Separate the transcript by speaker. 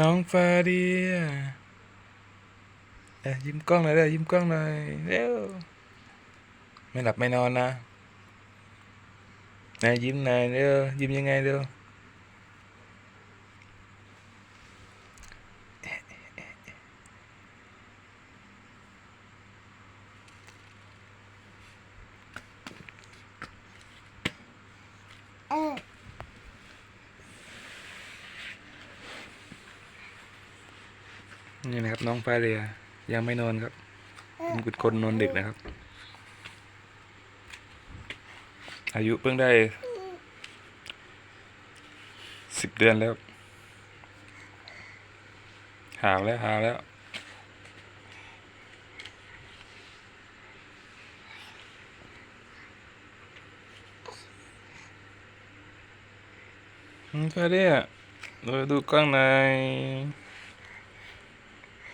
Speaker 1: น้องฟาเดียเอ้ยยิ้มกล้องหน่อยเด้อยิ้มกล้องหน่อยเร็วไม่หลับไม่นอนนะนายยิ้มหน่อยเด้อยิ้มยังไงเด้
Speaker 2: ออ
Speaker 1: นี่นะครับน้องฟาเดียยังไม่นอนครับเป็นกุดคนนอนดึกนะครับ อายุเพิ่งได้สิบเดือนแล้ว หาวแล้วหาวแล้วอืมฟาเดียเราดูกล้องหน่อย